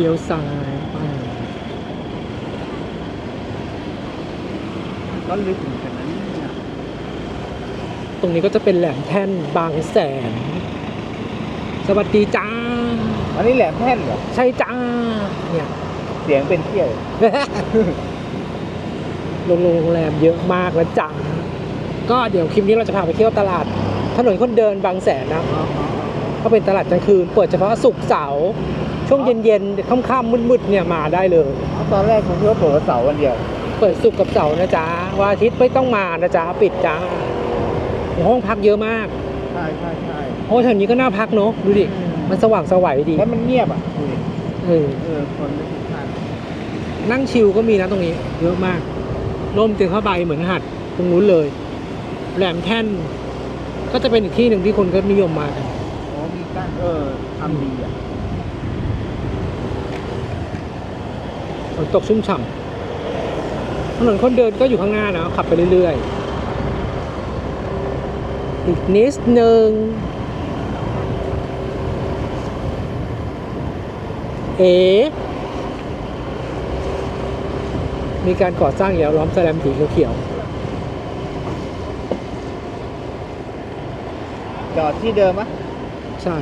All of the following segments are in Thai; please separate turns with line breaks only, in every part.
ลี้ยวซ้ายไป
ก็ลึกเหมือนกันนะเนี่ย
ตรงนี้ก็จะเป็นแหลมแท่นบางแสน สวัสดีจ้า
อันนี้แหลมแท่นเหรอ
ใช่จ้า เนี่ย
เสียงเป็นเที่ยว
โรงแรมเยอะมากนะจ๊ะก็เดี๋ยวคลิปนี้เราจะพาไปเที่ยวตลาด ถนนคนเดินบางแสนนะ ก็เป็นตลาดกลางคืน เปิดเฉพาะศุกร์เสาร์ ช่วงเย็นๆค่ำๆมืดๆเนี่ยมาได้เลย
ตอนแรกผมคิดว่าเปิดวันเสาร์วันเดียว
เปิดศุกร์กับเสาร์นะจ๊ะวันอาทิตย์ไม่ต้องมานะจ๊ะปิดจ้าห้องพักเยอะมาก
ใช่ใช่ใช่
โอ้แถวนี้ก็น่าพักเนอะดูดิมันสว่างสวัยดี
แล้วมันเงียบอะดูดิ
เออ
เออคนไม่พลุกพล่าน
นั่งชิลก็มีนะตรงนี้ เยอะมากร่มเตียงผ้าใบเหมือนหัดตรงนู้นเลย แหลมแท่น ก็จะเป็นอีกที่หนึ่งที่คนก็นิยมมากัน
โอ้มีกั้นเออทำดีอะ
นตกชุ่มฉ่ำถนนคนเดินก็อยู่ข้างหน้านะขับไปเรื่อยๆ อีกนิดนึงเอ๋มีการก่อสร้างอีกแล้วล้อมแสลมสีเขียว
จอดที่เดิมอะ
ๆใช่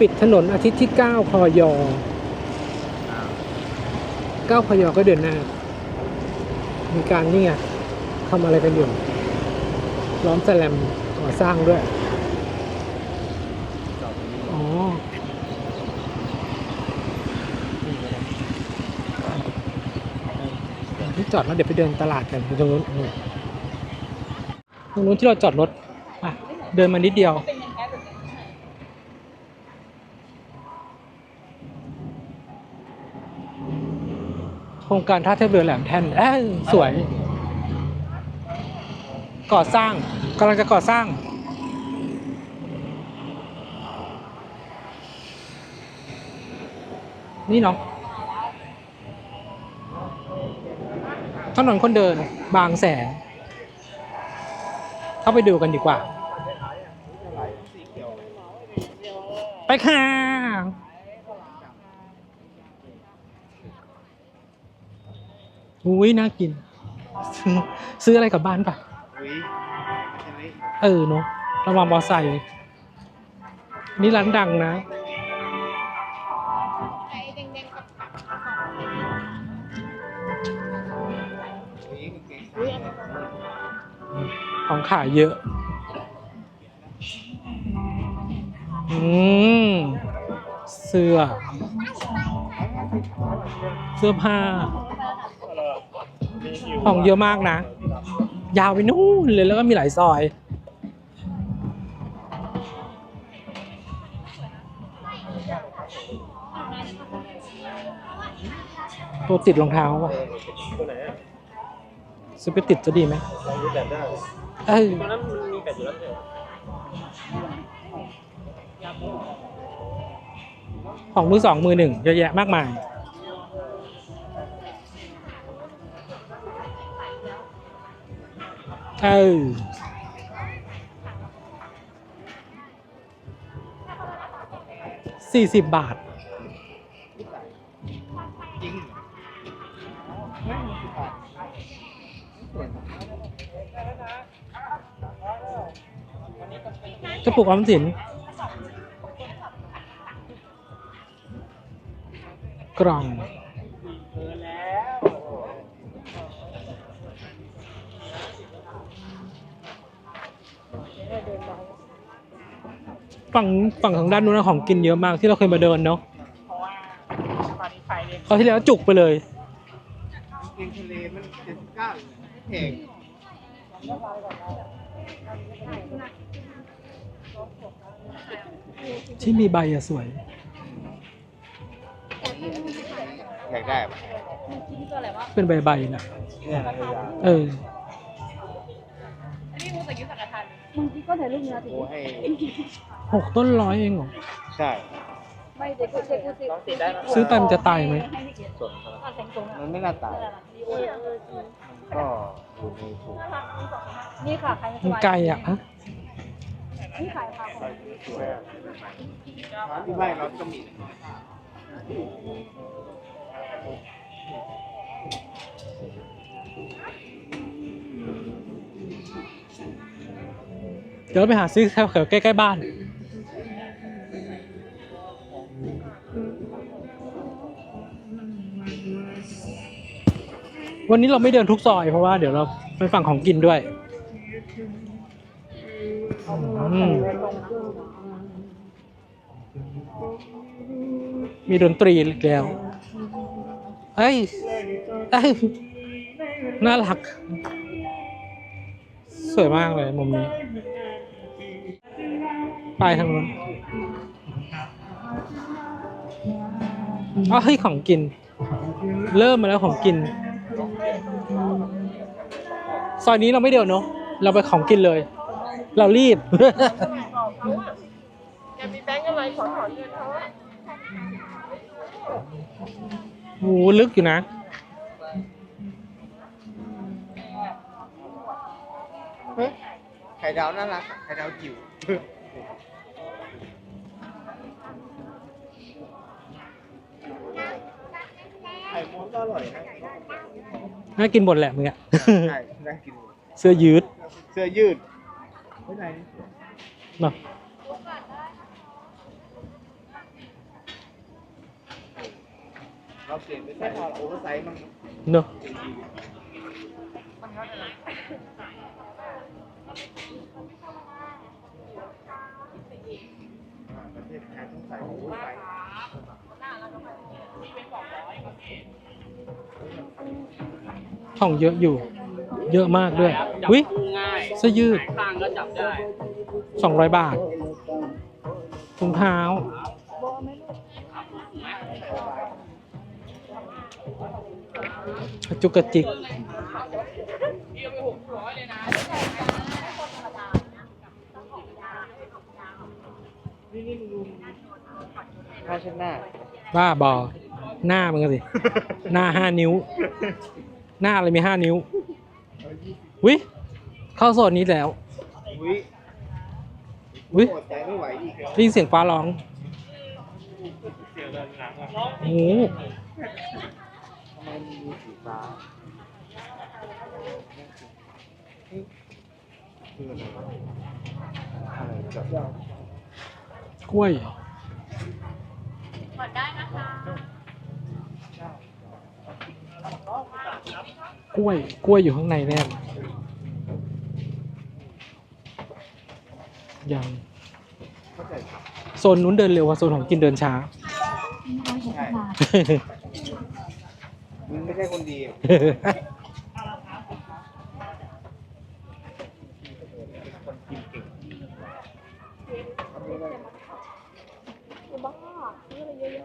ปิดถนนอาทิตย์ที่ 9พย 9พยอก็เดือนหน้า มีการนี่ไงทำอะไรกันอยู่ ล้อมแสลมก่อสร้างด้วย
อ๋
อ ที่จอดแล้วเดี๋ยวไปเดินตลาดกันตรงนู้นนู่นตรงนู้นที่เราจอดรถอะเดินมานิดเดียว โครงการท่าเทียบเรือแหลมแท่นเอ้ยสวย ก่อสร้างกำลังจะก่อสร้าง นี่เนาะถนนคนเดินบางแสน เข้าไปดูกันดีกว่า ไปค่ะ อุ้ยน่ากินซื้อซื้ออะไรกลับบ้านปะ
อุ้ยใช่ไหม
เออเนาะระวังมอไซค์นี่ร้านดังนะ
อุ้ยเก่ง
ของขายเยอะ อืม เสื้อ เสื้อผ้า ของเยอะมากนะ ยาวไปนู่นเลยแล้วก็มีหลายซอยตัวติดรองเท้าว่ะซื้อไปติดจะดีไหม
ได้
เอ้ย
ตรงนั้นมันมีแบบอยู่แล้วใช่ไหม
ของมือสองมือหนึ่งเยอะแยะมากมาย เออสี่สิบบาท
จริง
จะปลูกออมสิน กล่อง ฝั่งฝั่งทางด้านนู้นนะของกินเยอะมากที่เราเคยมาเดินเนาะเขาวที่แล้วจุกไปเลย
เก่งทะเลมันเจ็ดสิบเก้าแพง
ที่มีใบอะสวย
อยากได้ปะ
เป็นใบๆนะ
เนี่ยนะยา
เออ
บางทีก็ถ่ายรูปเนื้อถึง
โอ้ให้
หกต้นร้อยเองเหรอ
ใช่
ไม่เด็กก็เด็กก็เด็ก
ติดได้นะ
ซื้อไปมันจะตายไหม
ส่วนครับ
อะแต่งตรงอะ
มันไม่น่าตายมันก็อยู่ในถูก
นี่ค่ะใคร
มันไกลอะฮะ
นี่ขายค่ะ
ร้านที่บ้านเราก็มี
เดี๋ยวเราไปหาซื้อแถวใกล้ๆบ้าน วันนี้เราไม่เดินทุกซอยเพราะว่าเดี๋ยวเราไปฝั่งของกินด้วยมมีดนตรีอีกแล้วเอ้ยเอ้ย น่ารัก สวยมากเลยมุมนี้ ไปทางนู้นอ๋อเฮ้ยของกิน เริ่มมาแล้วของกิน ซอยนี้เราไม่เดินเนาะเราไปของกินเลย เรารีบ
แกมีแบงค์อะไรขอถอนเงินเขาอะ
โอ้โหลึกอยู่นะ
ไข่ดาวน่ารักอะไข่ดาวจิ๋วไข่ม้วน ก็อร่อยนะ
น่ากินหมดแหละมึงอะ
ใช่น่ากิน
เสื้อยืด
เสื้อยืดไม่ไหน
เนาะ
เราเปลี่ยนไปใส่โอเวอร์ไซส์มั่ง
เนาะ
ประเทศไทยต้องใส่โอเวอร์ไซส์
ของเยอะอยู่ เยอะมากด้วยวิเสื้อยืด
ต่างก็จับได้
สองร้อยบาทถุงเท้าจุกกระจิก
ผ้าเช็ดหน้า
บ้าบอ หน้ามึงอะสิ หน้าห้านิ้ว หน้าอะไรมีห้านิ้ววิเข้าโซนนี้แล้ว
อุ้ย
วิ
ปวดใจไม่ไหวอีกแล้ว
ได้ยินเสียงฟ้าร้องโอ้โห
ทำไมมันมีสีฟ้าคืออะไรวะอะไรจับ
กล้วย
กดได้นะคะ
กล้วย กล้วยอยู่ข้างในแน่ยัง
เข้าใจครับ
โซนนู้นเดินเร็วกว่าโซนของกินเดินช้า
ใช่ มึงไม่ใช่คนดีอะคนกินเก่งทำไม่ได้
บ้าซื้ออะไรเยอะ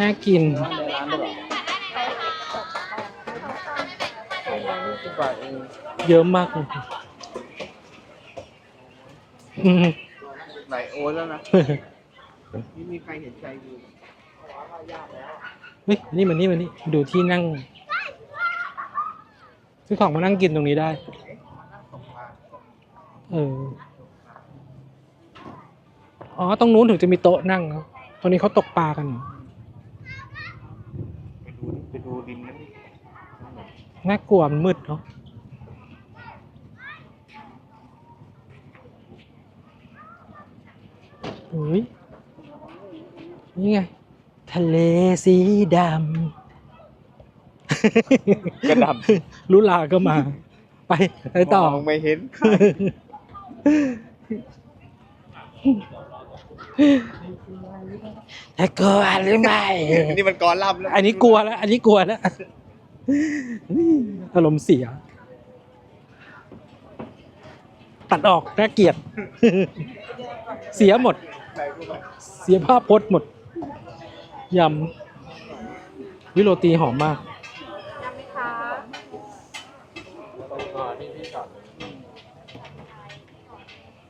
น่ากิน
ในร้านได้หรอสิบบาทเอง
เยอะมากเลยอืม
ไหลโอนแล้วนะไม่มีใครเห็นใจกู
เฮ้ยนี่มันนี่มันนี่ดูที่นั่งซื้อของมานั่งกินตรงนี้ได้ เออ อ๋อ ตรงนู้นถึงจะมีโต๊ะนั่งเนาะตรงนี้เขาตกปลากันเหรอ
ไป ดูไปดูริมนั้นดิ
น่ากลัวมันมืดเนาะอุ้ยนี่ไง ทะเลสีดำ
กระดับ
ลุลาก็มา ไปไปต่อ
มองไม่เห็นใคร
แต่กลัวหรือไม่
นี่มันกอลับแล้ว
อันนี้กลัวแล้ว อันนี้กลัวแล้วอารมณ์เสีย ตัดออกน่าเกลียด เสียหมด เสียภาพพจน์หมดยำวิโรตีหอมมาก
ยำไหมคะ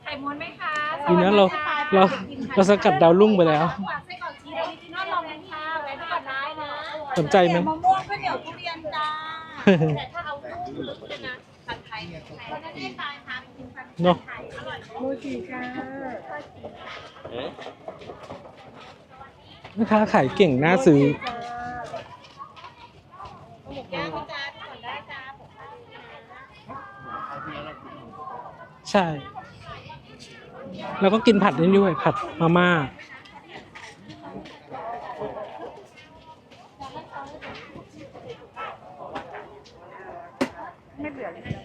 ไข่ม้วนไหมคะ
ดีนะเราเรา เราสกัดดาวรุ่งไปแล้ว
หวานไส้กรอกชีสออริจินอลลองไหมคะแวะก่อนได้นะ
สนใจไหม
มะม่วงข้าวเหนียวทุเรียนจ้าแต่ถ้าเอาลูกลึกเลยนะผัดไทยคนนั้นไม่ตายค่ะกินผัด
เนาะ
ไทยอร่อย
โมจิค่ะ
แม่ค้าขายเก่งน่าซื้อ
หมูย่างไหมจ้าก่อนได้จ้าผมทานนะ
ใช่ แล้วก็กินผัดนี้ด้วยผัดมาม่า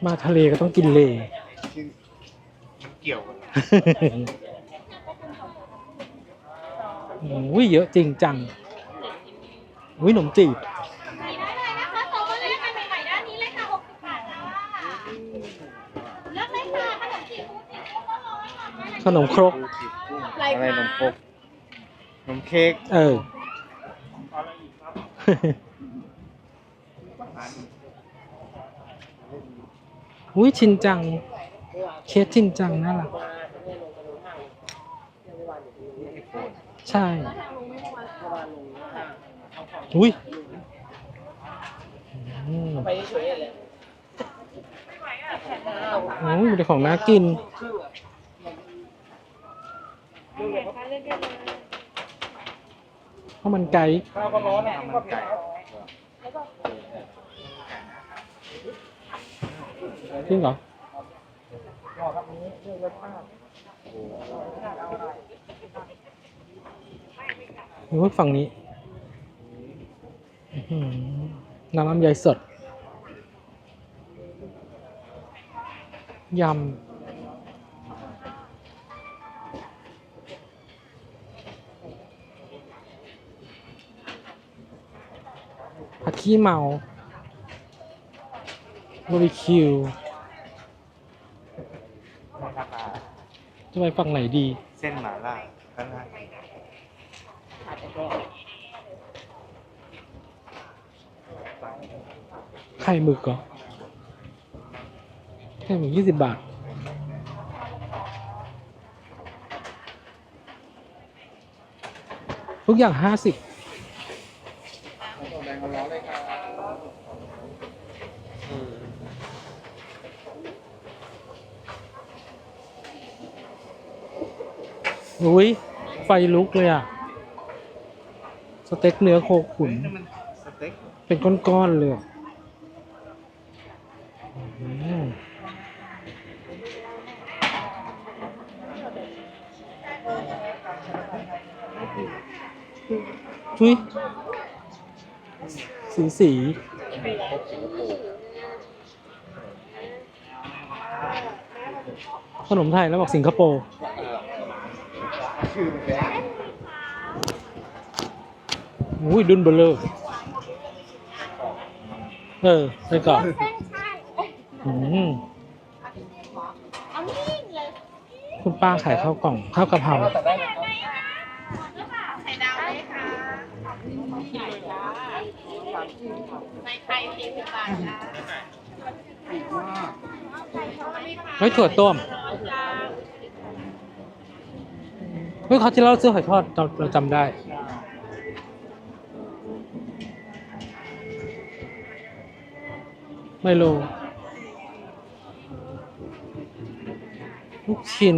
มาทะเลก็ต้องกินเล
มันเกี่ยวกัน
โอ้ยเยอะจริงจังอุ้ยขนมจีบ
มีได้เลยนะคะโซมาเล่กันใหม่ๆด้านนี้เลยค่ะ60บาทจ้าเลือกเลยค่ะขนมจีบฟูจิบก็ร้อยค่ะ
ขนมครก
อะไรนมครกนมเค้ก
เออ อุ้ยชินจัง เคสชินจังน่ารักใช่ อุ้ยอืมโอ้ยมีแต่ของน่ากิน ข้าวมันไก่
ข้าวก็ร้อนข้าวมันไก่
จริงเหรอหรือว่าฝั่งนี้น้ำลำไยสดยำ ขี้เมาบาร์บีคิวจะไปฝั่งไหนดี
เส้นหมาล่าก็ได้
ไข่หมึกเหรอไข่หมึกยี่สิบบาท ทุกอย่างห้าสิบ อุ้ยไฟลุกเลยอะ สเต็กเนื้อโคขุน
นี่มันสเต็ก
เป็นก้อนๆเลยอะอืมชุยสีสีขนมไทยแล้วบอกสิงคโปร์
ชื่อมันแล้ว
อุ้ยดุนเบลเลอร์เออไปก่อน
เส้นใช่
อืม
เอานิ่งเลย
คุณป้าขายข้าวกล่องข้าวกะเพรา
ไข่ดาวไหมคะใส่ไข่สี่สิบบาทจ้า
เฮ้ยถั่วต้ม เฮ้ยเขาวที่เราซื้อหอยทอดเราเราจำได้ไมโลลูกชิ้น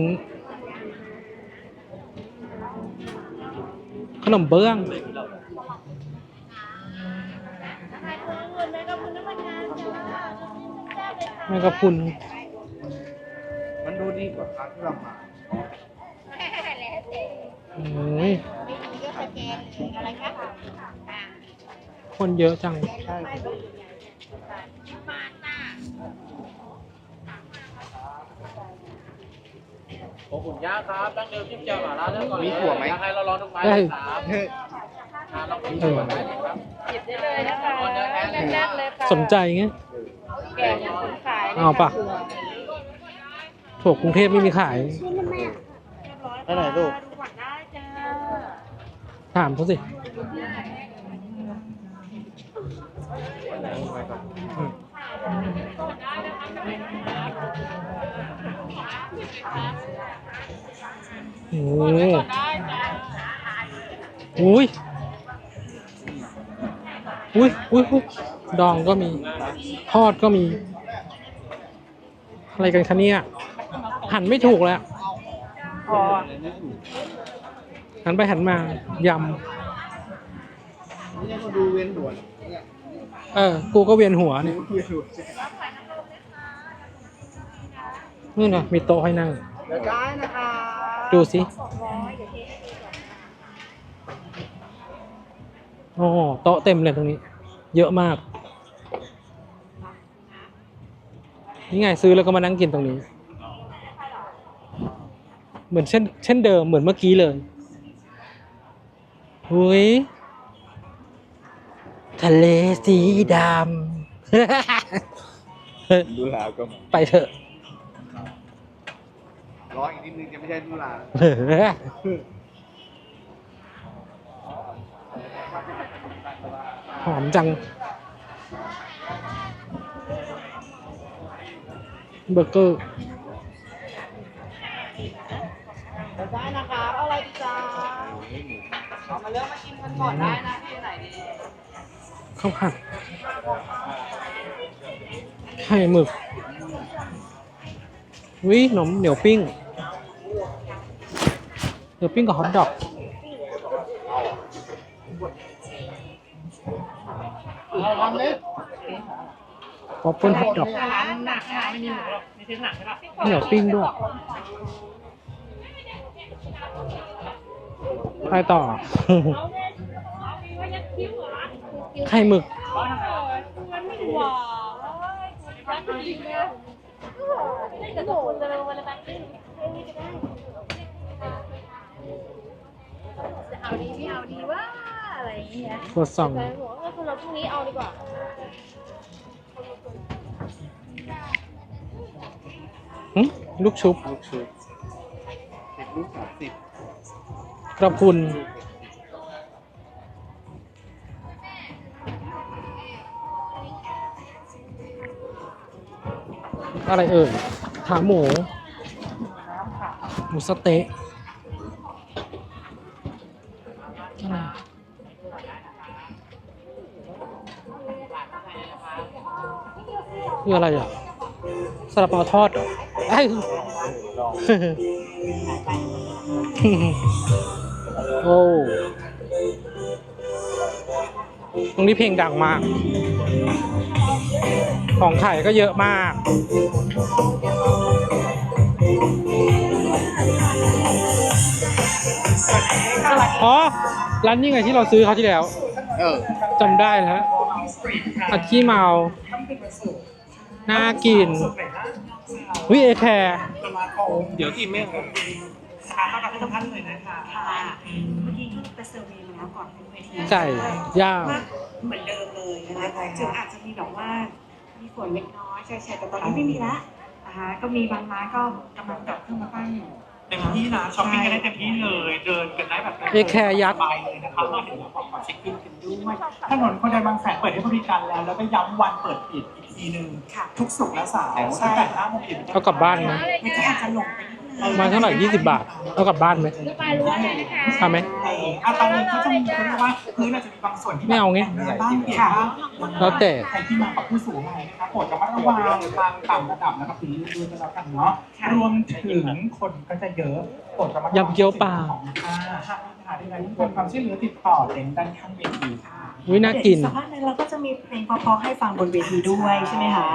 ขนมเบื้อง แมงกะพรุน
มันดูดีกว่าครั้งที่เรามา
คนเยอะจัง
ใช่
มาจ้า
ผมหุ่นย่าครับดั้งเดิมที่เจียวหมาล่าเรื่องก่อน
มีถั่วไหม
อยากให้เราลองทุกไม้
ได้
เลยครับ
เฮ้ย
อ่าลองกินดูก่อนได้เลยครับ
หยิบได้เลยนะคะแรกๆเลยค่ะ
สนใจไง
แกงยังคนขาย
เอาปะ ถั่วกรุงเทพไม่มีขาย
ไปไหนลูก
ถามเขาสิ อ้โหอุ้ยอุ้ยอุ้ยอุ๊ยดองก็มีทอดก็มี อะไรกันคะเนี่ยหันไม่ถูกแล้วหันไปหันมาย
นี่ก็ดูเวียนหัวเนี่ยำ
เออ กูก็เวียนหัวเนี่ย
ดูเวียนหัว
นี่นะมีโต๊ะให้นั่ง
เดี๋ยวได้นะคะ
ดูสิโอ้โหโต๊ะเต็มเลยตรงนี้ เยอะมาก นี่ไงซื้อแล้วก็มานั่งกินตรงนี้ เหมือนเช่นเช่นเดิมเหมือนเมื่อกี้เลยหุยทะเลสีดำ
ดูลาก็มา
ไปเถอะ
ร้อยอีกนิดนึงจะไม่ใช่ดูลา
หอมจังเบอร์เกอร์
ได้นะคะเอาอะไรดีจ้าเอามาเลือกมากินกันก่อนได้นะที่ไหนดี
ข้าวผัดไข่หมึกวิขนมเหนียวปิ้งเหนียวปิ้งกับฮอทดอกป๊อปเปิ้ลฮอทดอก
ร้านหนักค่ะไม่มีหมูหรอกไม่ใช่หนักใช่ปะ
เหนียวปิ้งด้วยไปต่อ ไข่หมึก
เอาดีไม่เอาดีว่าอะไรอย่างเงี้ย
ตัวซอง
แต่หัวก็คือเราพรุ่งนี้เอาดีกว่า
หึลูกชุบ
ลูกชุบสิบลูกสามสิบ
กระพุน อะไรเอ่ยขาหมู หมูสะเต๊ะ คืออะไรอะซาลาเปาทอดเหรอไอ้ยโอ้ตรงนี้เพลงดังมาก ของขายก็เยอะมากอ๋อ ร้านนี้ไงที่เราซื้อเขาวที่แล้ว
เออ
จำได้แล้วอัดขี้เมา น่ากินวิเอแคร์
เดี๋ยวกินแม่งครับ
ค่ะต้อนรับทุกท่านเลยนะคะ
ค่ะเมื่อกี้ไปเซอร์เวย์มาแล้วก่อนขึ้นเวที
ไก่ย่าง
ว่าเหมือนเดิมเลยนะคะถึงอาจจะมีแบบว่า มีฝนเล็กน้อยใช่ใช่แต่ตอนนี้ไม่มีละนะคะก็มีบางร้านก็กำลังกลับเครื่องมาตั้งอยู่
เต็มที่นะช้อปปิ้งกันได้เต็มที่เลยเดินกันได้แบบ
เอแคร์ยักษ์
ไปเลยนะคะมาถึงแล้วขอเช็คอินกันด้วยถนนคนเดินบางแสนเปิดให้บริการแล้ว แล้วก็ย้ำวันเปิดปิดอีกทีหนึ่ง
ค่ะ
ทุกศุกร์และเสาร์ตั้งแต่5โมงเย็น
เอากลับบ้านไหม
เมื่อกี้อาจจะหลงไปนิดนึง
มาเท่าไหร่ยี่สิบบาทเอากลับบ้านไหมทำไหม
อะตอนนี้เขาจะมีเขาเรียกว่าพื้นอาจจะมีบางส่วนที่
ไม่เอาไง
บ้างเปียกบ้าง
แล้วแต่
ใครที่มากับผู้สูงวัยนะครับโปรดระมัดระวังทางต่ำระดับแล้วก็พื้นด้วยกันแล้วกันเนาะรวมถึงคนก็จะเยอะโปรดระมัดระวัง
ยำเกี๊ยวปลา
ของค่ะหากมีปัญหาใดๆที่ควรความช่วยเหลือติดต่อเต็นท์ด้านข้างเวทีค่ะ
อุ้ยน่ากิน
เดี๋ยวอีสักพักหนึงเราก็จะมีเพลงเพราะๆให้ฟังบนเวทีด้วยใช่ไหมคะ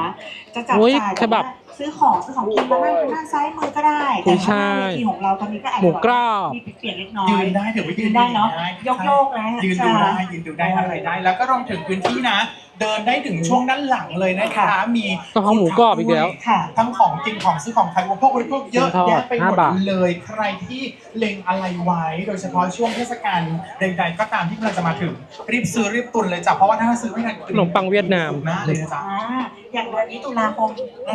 จะจับ
อุ๊ย
จ่าย
ฉบับ
ซื้อของซื้อของกินมานั่งทางด้านซ้ายมือก็ได้
อุ๊
แต่
ยใช่
ว่าเวทีของเราตอนนี้ก็อาจ
หมู
จะ
กรอบ
มีเปลี่ยนเล็กน้อย
ยืนได้ถือว่ายื
ยื
น
นได้เนาะ
ได้
ยกโยกๆนะ
ยืนดูได้ยืนดูได้อะไรได้ แล้วก็รวมถึงพื้นที่นะ เดินได้ถึงช่วงด้านหลังเลยนะคะ มี
กะเพราหมูกรอบอีกแล้ว
ค่ะ
ทั้งของกินของซื้อของขายอุปโภคบริโภคเยอะ
ทอด
แยะไปหม
ห้า
ด
บาท
เลยใครที่เล็งอะไรไว้ โดยเฉพาะช่วงเทศกาลใดๆก็ตามที่กำลังจะมาถึงรีบซื้อรีบตุนเลยจ้ะเพราะว่าถ้าซื้อไม่ทัน
ขนมปังเวียดนาม
ถูกหน้าเลยนะจ๊ะ
อ่าอย่างเดือนนี้ตุลาคม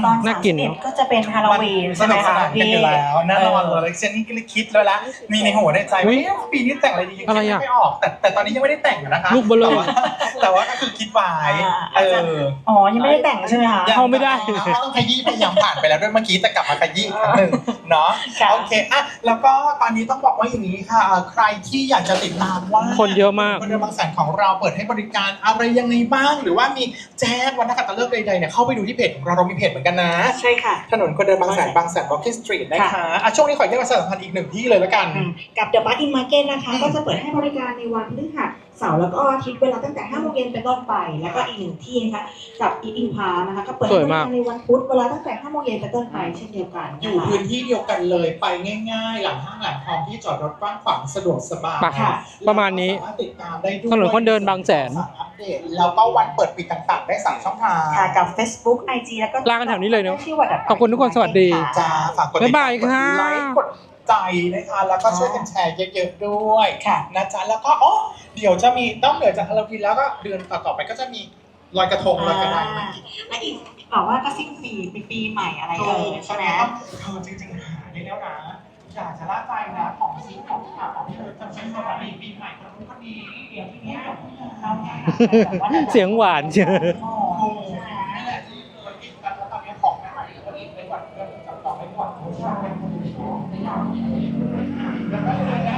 ตอน
น่า
สาม
กิ
สิ
น
บเอ็ด
เนอะ
ก็จะเป็นฮาโลวีน
ส
ใช่ไหม
นุกส
คะ
นานกัน
พี่
อยู่แล้วแน่นอน
เเล
ยเจนนี่ก็เลยคิดแล้วละมีในหัวในใจ
อุ๊
ว่ายเอ๊ะปีนี้แต่งอะไรดียัง
อะไร
คิด
อะ
ไม่ออกแต่แต่ตอนนี้ยังไม่ได้แต่งนะคะ
ลูกเบลอ
แต่ว่าแต่ว่าก็คือคิดไว้
อ่า
เออ
อ๋อ ยังไม่ได้แต่งใช่ไหมคะ
ยัง
เข้าไม่ได้
ต้องขยี้พยายามผ่านไปแล้วด้วยเมื่อกี้แต่กลับมาขยี้อีกครั้งหนึ่งเนาะ
ค่ะ
โอเคอะแล้วก็ตอนนี้ต้องบอกว่าอย่างนี้ค่ะเอ่อใครที่อยากจะติดตามว่า
คนเยอะมาก
คนเดินบางแสนของเราเปิดให้บริการอะไรยังไงบ้าง หรือว่ามีแจ้งวันนักขัตฤกษ์ใดๆเนี่ยเข้าไปดูที่เพจของเราเรามีเพจเหมือนกันนะ
ใช่ค่ะ
ถนนคนเดินบางแสนบางแสน Walking Street นะคะอะช่วงนี้ขอแยกประชาสัมพันธ์อีกหนึ่งที่เลยแล้วกัน
กับ The Bus in Market นะคะก็จะเปิดให้บริการในวันพฤหัส เสาร์แล้วก็อาทิตย์เวลาตั้งแต่5โมงเย็นเป็นต้นไป แล้วก็อีกหนึ่งที่นะคะกับ Eat in Park นะคะก็เปิดให้บริการในวันพุธเวลาตั้งแต่5โมงเย็นเป็นต้นไปเช่นเดียวกัน
อ
นะ
ยู่
คะ
พื้นที่เดียวกันเลยไปง่าย ๆ หลังห้างหลังทองที่จอดรถกว้างขวางสะดวกสบาย
ไปค่ะประมาณนี้
สามารถติดตามได้ด้วย
ถนนคนเดินบางแสน
อัปเดตแล้วก็วันเปิดปิดต่างๆ ได้สามช่องทาง
ค่ะกับ Facebook IG แล้วก็
ลากันแถวนี้เลยเนอะ
ชื่อว่า The Bus
ขอบคุณทุกคนสวัสดี
จ้าฝากกดติดตม
บ๊ายบายค่ะ
กดไลค์กดใจนะคะแล้วก็ช่วยกันแชร์เยอะๆด้วย
ค่ะ
นะจ๊ะแล้วก็อ๋อ เดี๋ยวจะมีต้องเหนือจากฮาโลวีนแล้วก็เดือนต่อๆไปก็จะมีลอยกระทงลอยกระดาน
และอีกบอกว่าก็สิ้นปีเป็นปีใหม่อะไรอเออใช่ไหม
เธอจริงๆหาได้แล้วนะอยากจะละใจนะของซิ้อของฝาของเธอทำเป็นสวัสดีปีใหม่คนนู้นคนนี้เดี๋ยวทีนี้เราเสี
ยงหวานเชียว
แล้วก็เลย